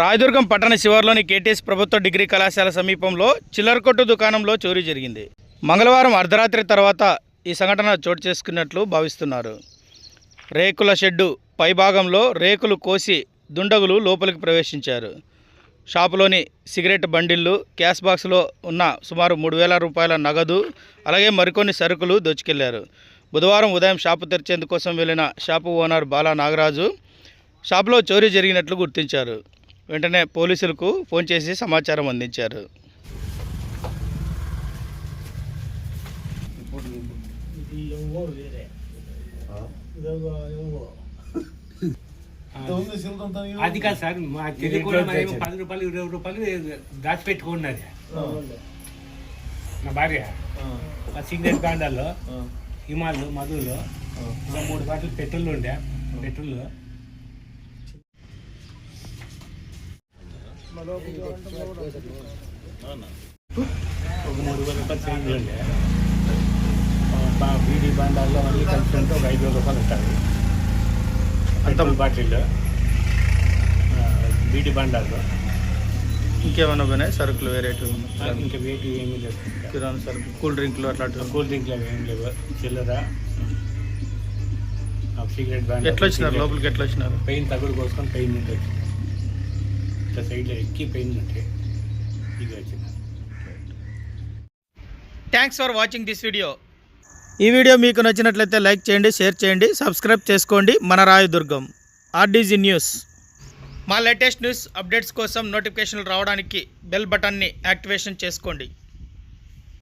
రాయదుర్గం పట్టణ శివార్లోని కేటీఎస్ ప్రభుత్వ డిగ్రీ కళాశాల సమీపంలో చిల్లరకొట్టు దుకాణంలో చోరీ జరిగింది. మంగళవారం అర్ధరాత్రి తర్వాత ఈ సంఘటన చోటు చేసుకున్నట్లు భావిస్తున్నారు. రేకుల షెడ్డు పైభాగంలో రేకులు కోసి దుండగులు లోపలికి ప్రవేశించారు. షాపులోని సిగరెట్ బండిళ్ళు క్యాష్ బాక్స్లో ఉన్న సుమారు మూడు వేల రూపాయల నగదు అలాగే మరికొన్ని సరుకులు దోచుకెళ్ళారు. బుధవారం ఉదయం షాపు తెరిచేందుకోసం వెళ్ళిన షాపు ఓనర్ బాలా నాగరాజు షాపులో చోరీ జరిగినట్లు గుర్తించారు. వెంటనే పోలీసులకు ఫోన్ చేసి సమాచారం అందించారు. అది కాదు సార్ మా తెలియకుండా పది రూపాయలు ఇరవై రూపాయలు దాచిపెట్టుకున్నది నా భార్య ఆ. సిగరెట్ బ్యాండాల్లో హిమాలు మధులో మూడు బాటిల్ పెట్రోల్ ఉండే పెట్రోల్. ఒక మూడు వేల రూపాయలు చేంజ్ బీడీ బాండాల్లో అన్ని కలిసి ఉంటే ఒక ఐదు వేల రూపాయలు ఉంటాయి పెట్రోల్ బాటిల్ బీడీ బాండాల్లో ఇంకేమైనా పోయినాయి? సరుకులు వేరేటివి ఆ, ఇంకా వేటి ఏమీ లేదు కిరాణా సరుకు కూల్ డ్రింక్లు అట్లాంటివి? కూల్ డ్రింక్లు అవి ఏం లేవు. చిల్లర. సిగరెట్ బ్యాండ్ ఎట్లా వచ్చినారు? లోపలికి ఎట్లా వచ్చినారు? పెయిన్ తగుడు కోసుకొని పెయిన్ వచ్చింది ఇట్లా సైడ్లో ఎక్కిపోయిందంటే ఇది వచ్చింది. Thanks for watching this video ఈ వీడియో మీకు నచ్చినట్లయితే లైక్ చేయండి షేర్ చేయండి సబ్స్క్రైబ్ చేసుకోండి. మన రాయదుర్గం ఆర్డీజీ న్యూస్ మా లేటెస్ట్ న్యూస్ అప్డేట్స్ కోసం నోటిఫికేషన్లు రావడానికి బెల్ బటన్ని యాక్టివేషన్ చేసుకోండి.